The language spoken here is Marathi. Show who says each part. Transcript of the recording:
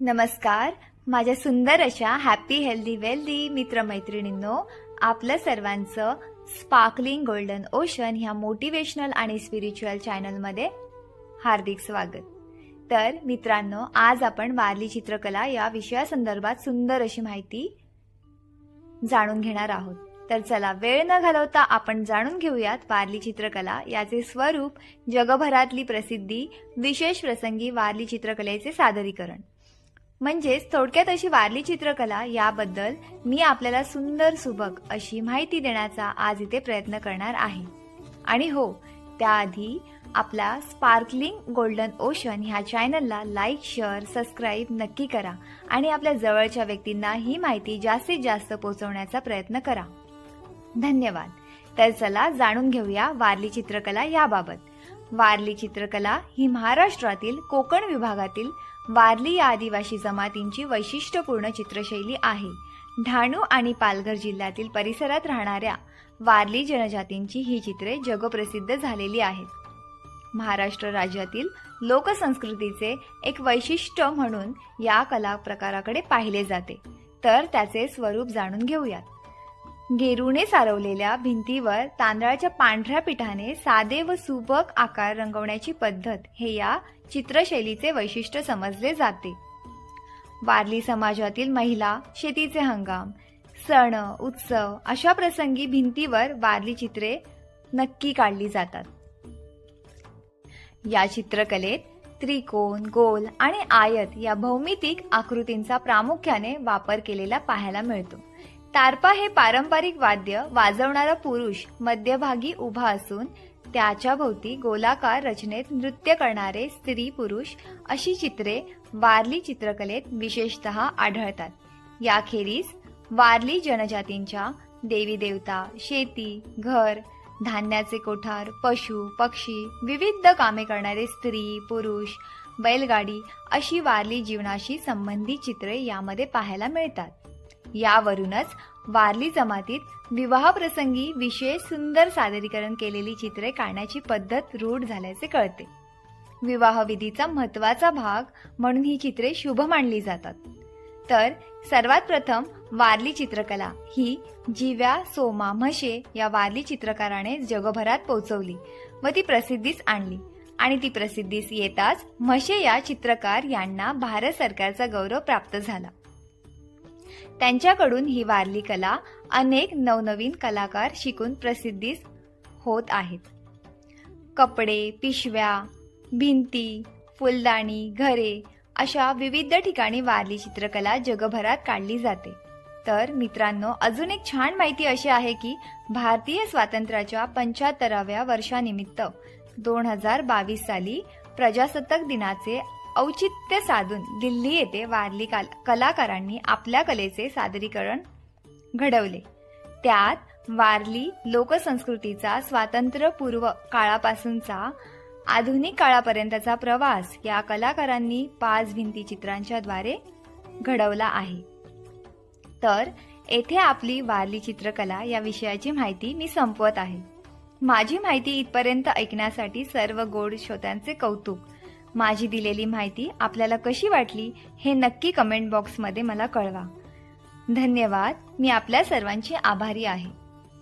Speaker 1: नमस्कार. माझ्या सुंदर अशा हॅपी हेल्दी वेल्दी मित्रमैत्रिणींनो आपलं सर्वांचं स्पार्कलिंग गोल्डन ओशन ह्या मोटिवेशनल आणि स्पिरिच्युअल चॅनलमध्ये हार्दिक स्वागत. तर मित्रांनो आज आपण वारली चित्रकला या विषयासंदर्भात सुंदर अशी माहिती जाणून घेणार आहोत. तर चला वेळ न घालवता आपण जाणून घेऊयात वारली चित्रकला याचे स्वरूप जगभरातली प्रसिद्धी विशेष प्रसंगी वारली चित्रकलेचे सादरीकरण. म्हणजेच थोडक्यात अशी वारली चित्रकला याबद्दल मी आपल्याला सुंदर सुबक अशी माहिती देण्याचा आज इथे प्रयत्न करणार आहे. आणि हो त्याआधी आपला स्पार्कलिंग गोल्डन ओशन ह्या चॅनलला लाईक शेअर सबस्क्राईब नक्की करा आणि आपल्या जवळच्या व्यक्तींना ही माहिती जास्तीत जास्त पोहोचवण्याचा प्रयत्न करा. धन्यवाद. तर चला जाणून घेऊया वारली चित्रकला याबाबत. वारली चित्रकला ही महाराष्ट्रातील कोकण विभागातील वारली या आदिवासी जमातींची वैशिष्ट्यपूर्ण चित्रशैली आहे. डहाणू आणि पालघर जिल्ह्यातील परिसरात राहणाऱ्या वारली जनजातींची ही चित्रे जगप्रसिद्ध झालेली आहेत. महाराष्ट्र राज्यातील लोकसंस्कृतीचे एक वैशिष्ट्य म्हणून या कला प्रकाराकडे पाहिले जाते. तर त्याचे स्वरूप जाणून घेऊयात. गेरूने सारवलेल्या भिंतीवर तांदळाच्या पांढऱ्या पिठाने साधे व सुबक आकार रंगवण्याची पद्धत हे या चित्रशैलीचे वैशिष्ट्य समजले जाते. वारली समाजातील महिला शेतीचे हंगाम सण उत्सव अशा प्रसंगी भिंतीवर वारली चित्रे नक्की काढली जातात. या चित्रकलेत त्रिकोण गोल आणि आयत या भौमितिक आकृतींचा प्रामुख्याने वापर केलेला पाहायला मिळतो. तारपा हे पारंपरिक वाद्य वाजवणारा पुरुष मध्यभागी उभा असून त्याच्या भोवती गोलाकार रचनेत नृत्य करणारे स्त्री पुरुष अशी चित्रे वारली चित्रकलेत विशेषतः आढळतात. याखेरीज वारली जनजातींच्या देवी देवता शेती घर धान्याचे कोठार पशु पक्षी विविध कामे करणारे स्त्री पुरुष बैलगाडी अशी वारली जीवनाशी संबंधित चित्रे यामध्ये पाहायला मिळतात. यावरूनच वारली जमातीत विवाह प्रसंगी विशेष सुंदर सादरीकरण केलेली चित्रे काढण्याची पद्धत रूढ झाल्याचे कळते. विवाह विधीचा महत्त्वाचा भाग म्हणून ही चित्रे शुभ मानली जातात. तर सर्वात प्रथम वारली चित्रकला ही जिव्या सोमा म्हशे या वारली चित्रकाराने जगभरात पोहोचवली व ती प्रसिद्धीस आणली आणि ती प्रसिद्धीस येताच म्हशे या चित्रकार यांना भारत सरकारचा गौरव प्राप्त झाला. त्यांच्याकडून ही वारली कला अनेक नवनवीन कलाकार शिकून प्रसिद्धीस होत आहेत. कपडे पिशव्या भिंती फुलदाणी घरे अशा विविध ठिकाणी वारली चित्रकला जगभरात काढली जाते. तर मित्रांनो अजून एक छान माहिती अशी आहे की भारतीय स्वातंत्र्याच्या पंच्याहत्तराव्या वर्षानिमित्त दोन हजार बावीस साली प्रजासत्ताक दिनाचे औचित्य साधून दिल्ली येथे वारली कलाकारांनी आपल्या कलेचे सादरीकरण घडवले. त्यात वारली लोकसंस्कृतीचा स्वातंत्र्यपूर्व काळापासूनचा आधुनिक काळापर्यंतचा प्रवास या कलाकारांनी पाच भिंती चित्रांच्या द्वारे घडवला आहे. तर येथे आपली वारली चित्रकला या विषयाची माहिती मी संपवत आहे. माझी माहिती इथपर्यंत ऐकण्यासाठी सर्व गोड श्रोत्यांचे कौतुक. माझी दिलेली माहिती आपल्याला कशी वाटली हे नक्की कमेंट बॉक्समध्ये मला कळवा. धन्यवाद. मी आपल्या सर्वांची आभारी आहे.